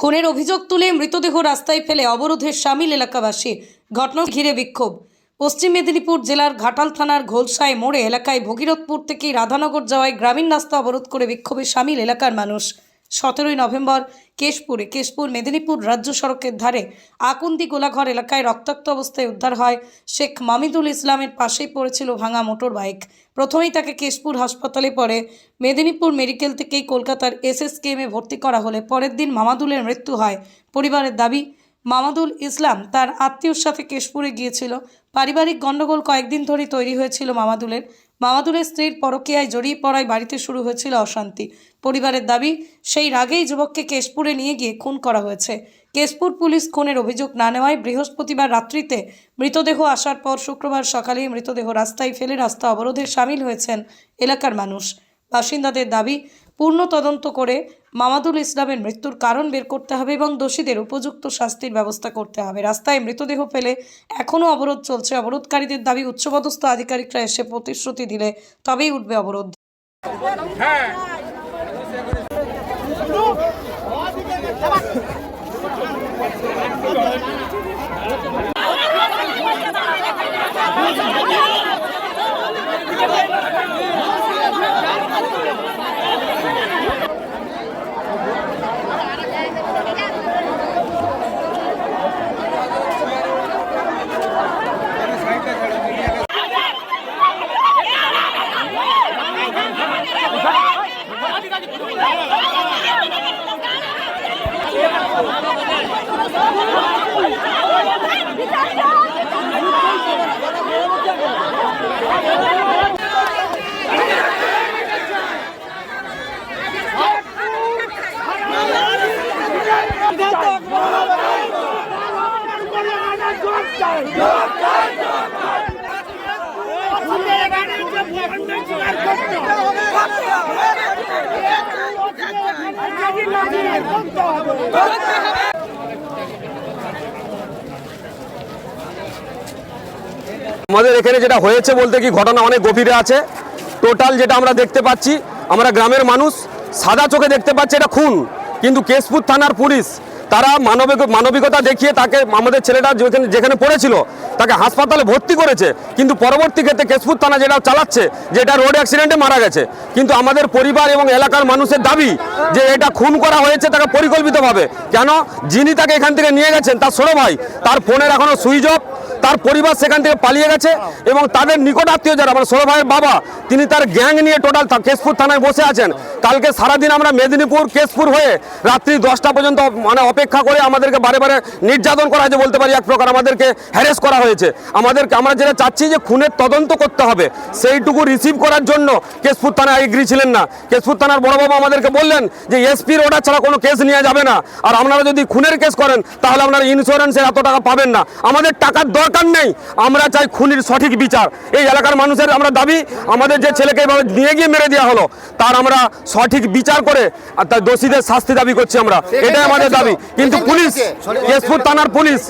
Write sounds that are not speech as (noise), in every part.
খুনের অভিযোগ তুলে মৃতদেহ রাস্তায় ফেলে অবরোধের সামিল এলাকাবাসী। ঘটনা ঘিরে বিক্ষোভ। পশ্চিম মেদিনীপুর জেলার ঘাটাল থানার ঘোলসায় মোড়ে এলাকায় ভগীরথপুর থেকে রাধানগর যাওয়ায় গ্রামীণ রাস্তা অবরোধ করে বিক্ষোভে সামিল এলাকার মানুষ। সতেরোই নভেম্বর কেশপুরে। কেশপুর মেদিনীপুর রাজ্য সড়কের ধারে আকুন্দি গোলাঘর এলাকায় রক্তাক্ত অবস্থায় উদ্ধার হয় শেখ মামিদুল ইসলামের পাশেই পড়েছিল ভাঙা মোটর বাইক প্রথমেই তাকে কেশপুর হাসপাতালে পরে মেদিনীপুর মেডিকেল থেকেই কলকাতার এসএসকেএমে ভর্তি করা হলে পরের দিন মামাদুলের মৃত্যু হয়। পরিবারের দাবি, মামাদুল ইসলাম তার আত্মীয়র সাথে কেশপুরে গিয়েছিল। পারিবারিক গণ্ডগোল কয়েকদিন ধরেই তৈরি হয়েছিল মামাদুলের। মামাদুলের স্ত্রীর পরকীয়ায় জড়িয়ে পড়ায় বাড়িতে শুরু হয়েছিল অশান্তি। পরিবারের দাবি, সেই রাগেই যুবককে কেশপুরে নিয়ে গিয়ে খুন করা হয়েছে। কেশপুর পুলিশ খুনের অভিযোগ না নেওয়ায় বৃহস্পতিবার রাত্রিতে মৃতদেহ আসার পর শুক্রবার সকালেই মৃতদেহ রাস্তায় ফেলে রাস্তা অবরোধে সামিল হয়েছেন এলাকার মানুষ। বাসিন্দাদের দাবি, পূর্ণ তদন্ত করে মামাদুল ইসলামের মৃত্যুর কারণ বের করতে হবে এবং দোষীদের উপযুক্ত শাস্তির ব্যবস্থা করতে হবে। রাস্তায় মৃতদেহ ফেলে এখনও অবরোধ চলছে। অবরোধকারীদের দাবি, উচ্চপদস্থ আধিকারিকরা এসে প্রতিশ্রুতি দিলে তবেই উঠবে অবরোধ। করতে হবে আমাদের এখানে যেটা হয়েছে বলতে কি ঘটনা অনেক গভীরে আছে। টোটাল যেটা আমরা দেখতে পাচ্ছি, আমরা গ্রামের মানুষ সাদা চোখে দেখতে পাচ্ছি এটা খুন। কিন্তু কেশপুর থানার পুলিশ তারা মানবিক মানবিকতা দেখিয়ে তাকে আমাদের ছেলেটা যেখানে যেখানে পড়েছিল, তাকে হাসপাতালে ভর্তি করেছে। কিন্তু পরবর্তী ক্ষেত্রে কেশপুর থানা যেটা চালাচ্ছে যে এটা রোড অ্যাক্সিডেন্টে মারা গেছে। কিন্তু আমাদের পরিবার এবং এলাকার মানুষের দাবি যে এটা খুন করা হয়েছে তাকে পরিকল্পিতভাবে। কেন? যিনি তাকে এখান থেকে নিয়ে গেছেন, তার ছোট ভাই। তার ফোনের এখনও সুইচ অফ। তার পরিবার সেখান থেকে পালিয়ে গেছে এবং তাদের নিকট আত্মীয় যারা, আমার ষোলো ভাইয়ের বাবা, তিনি তার গ্যাং নিয়ে টোটাল কেশপুর থানায় বসে আছেন। কালকে সারাদিন আমরা মেদিনীপুর, কেশপুর হয়ে রাত্রি দশটা পর্যন্ত মানে অপেক্ষা করে আমাদেরকে বারে বারে নির্যাতন করা হয়েছে বলতে পারি এক প্রকার। আমাদেরকে হ্যারেস করা হয়েছে। আমাদেরকে, আমরা যেটা চাচ্ছি যে খুনের তদন্ত করতে হবে। সেইটুকু রিসিভ করার জন্য কেশপুর থানায় এগ্রি ছিলেন না। কেশপুর থানার বড়বাবু আমাদেরকে বললেন যে এসপির অর্ডার ছাড়া কোনো কেস নেওয়া যাবে না। আর আপনারা যদি খুনের কেস করেন, তাহলে আপনারা ইন্স্যুরেন্সের এত টাকা পাবেন না। আমাদের টাকার দরকার নেই। আমরা চাই খুনির সঠিক বিচার। এই এলাকার মানুষের আমরা দাবি, আমাদের যে ছেলেকে এভাবে নিয়ে গিয়ে মেরে দেওয়া হলো, তার আমরা সঠিক বিচার করে আর তার দোষীদের শাস্তি দাবি করছি আমরা। এটাই আমাদের দাবি। কিন্তু পুলিশ কেশপুর থানার পুলিশ।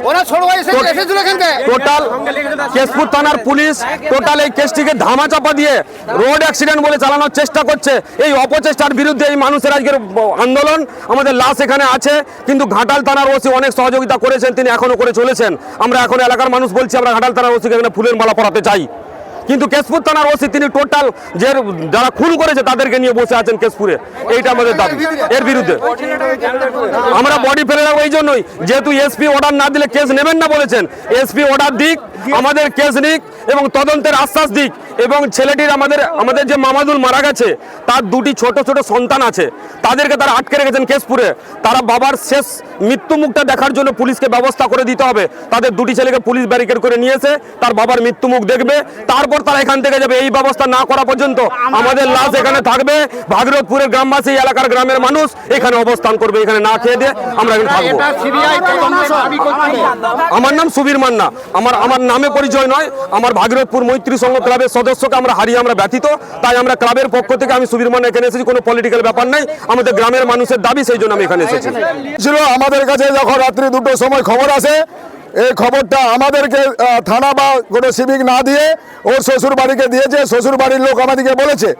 টোটাল কেশপুর থানার পুলিশ টোটাল এই কেসটিকে ধামাচাপা দিয়ে রোড অ্যাক্সিডেন্ট বলে চালানোর চেষ্টা করছে। এই অপচেষ্টার বিরুদ্ধে এই মানুষের আজকের আন্দোলন আমাদের লাশ এখানে আছে। কিন্তু ঘাটাল থানার ওসি অনেক সহযোগিতা করেছেন তিনি এখনও করে চলেছেন। আমরা এখন এলাকার মানুষ বলছি আমরা ঘাটাল থানার ওসিকে এখানে ফুলের মালা পরাতে চাই। কিন্তু কেশপুর থানার ওসি তিনি টোটাল যে যারা খুন করেছে তাদেরকে নিয়ে বসে আছেন কেশপুরে। এইটা আমাদের দাবি। এর বিরুদ্ধে। আমরা বডি ফেলে রাখব এই জন্যই। যেহেতু এসপি অর্ডার না দিলে কেস নেবেন না বলেছেন। এসপি অর্ডার দিক, আমাদের কেস নিক এবং তদন্তের আশ্বাস দিক। এবং ছেলেটির আমাদের আমাদের যে মামাদুল মারা গেছে তার দুটি ছোট ছোট সন্তান আছে। তাদেরকে তারা আটকে রেখেছেন কেশপুরে। তারা বাবার শেষ মৃত্যু মুখটা দেখার জন্য পুলিশকে ব্যবস্থা করে দিতে হবে। তাদের দুটি ছেলেকে পুলিশ ব্যারিকেড করে নিয়েছে তার বাবার মৃত্যু মুখ দেখবে। তারপর তারা এখান থেকে যাবে। এই ব্যবস্থা না করা পর্যন্ত আমাদের লাশ এখানে থাকবে। ভাগীরথপুরের গ্রামবাসী এলাকার গ্রামের মানুষ এখানে অবস্থান করবে। এখানে না খেয়ে দিয়ে আমরা এখানে থাকব। আমার নাম সুবীর মান্না। আমার আমার নামে পরিচয় নয়। আমার ভাগীরথপুর মৈত্রী সংঘ ক্লাবের সদস্যকে আমরা হারিয়ে আমরা ব্যথিত, তাই আমরা ক্লাবের পক্ষ থেকে আমি সুবীর মান্না এখানে এসেছি, কোনো পলিটিক্যাল ব্যাপার নাই, আমাদের গ্রামের মানুষের দাবি সেই জন্য আমি এখানে এসেছি। ছিল আমাদের কাছে যখন রাত্রি দুটোর সময় খবর আসে, এই খবরটা আমাদেরকে থানা বা কোনো সিভিক না দিয়ে ওর শ্বশুর বাড়িকে দিয়েছে শ্বশুর বাড়ির লোক আমাদেরকে বলেছে।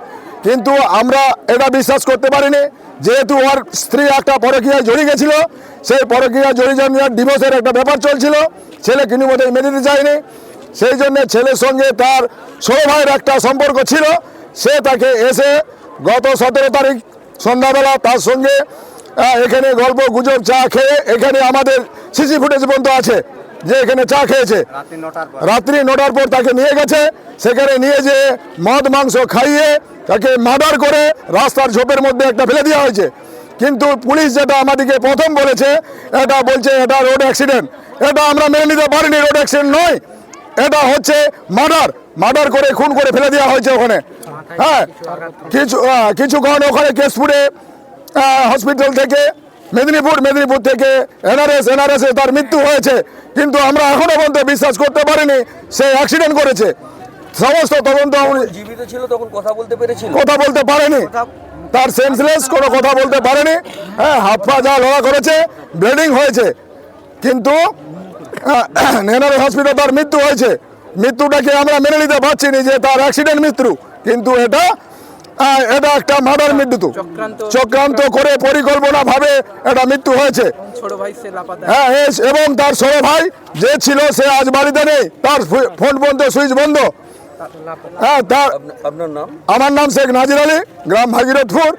কিন্তু আমরা এটা বিশ্বাস করতে পারিনি, যেহেতু ওর স্ত্রী একটা পরকীয়ায় জড়িয়ে গেছিল, সেই পরকীয়া জড়িয়ে ডিভোর্সের একটা ব্যাপার চলছিল, ছেলে কিন্তু বোধহয় মেনে দিতে চায়নি। সেই জন্য ছেলের সঙ্গে তার ষোলো ভাইয়ের একটা সম্পর্ক ছিল। সে তাকে এসে গত সতেরো তারিখ সন্ধ্যাবেলা তার সঙ্গে এখানে গল্প গুজব চা খেয়ে এখানে আমাদের সিসি ফুটেজ পর্যন্ত আছে যে এখানে চা খেয়েছে। রাত্রি নটার পর। তাকে নিয়ে গেছে। সেখানে নিয়ে যে মদ মাংস খাইয়ে তাকে মার্ডার করে রাস্তার ঝোপের মধ্যে একটা ফেলে দেওয়া হয়েছে। কিন্তু পুলিশ যেটা আমাদেরকে প্রথম বলেছে এটা বলছে এটা রোড অ্যাক্সিডেন্ট। এটা আমরা মেনে নিতে পারিনি রোড অ্যাক্সিডেন্ট নয়। এটা হচ্ছে মার্ডার মার্ডার করে খুন করে ফেলে দেওয়া হয়েছে ওখানে। হ্যাঁ কিছু কিছুক্ষণ ওখানে কেশপুরে হসপিটাল থেকে মেদিনীপুর মেদিনীপুর থেকে এনআরএস এনআরএস এ তার মৃত্যু হয়েছে। কিন্তু আমরা এখনও পর্যন্ত বিশ্বাস করতে পারিনি সে অ্যাক্সিডেন্ট করেছে। সমস্ত তদন্ত জীবিত ছিল তখন কথা বলতে পেরেছিল? কথা বলতে পারেনি। তার সেন্সলেস কোনো কথা বলতে পারেনি। হ্যাঁ পা যা লড়া করেছে ব্লিডিং হয়েছে। কিন্তু (clears throat) নেনারি হসপিটাল তার মৃত্যু হয়েছে। মৃত্যুটাকে আমরা মেনে নিতে পারছি না যে তার অ্যাক্সিডেন্ট মৃত্যু। কিন্তু এটা এটা একটা মার্ডার মৃত্যু। চক্রান্ত। করে পরিকল্পনা ভাবে এটা মৃত্যু হয়েছে। হ্যাঁ এস- এবং তার ছোট ভাই যে ছিল সে আজ বাড়িতে নেই। তার ফোন বন্ধ সুইচ বন্ধ। হ্যাঁ তার আমার নাম শেখ নাজির আলী গ্রাম ভাগীরথপুর।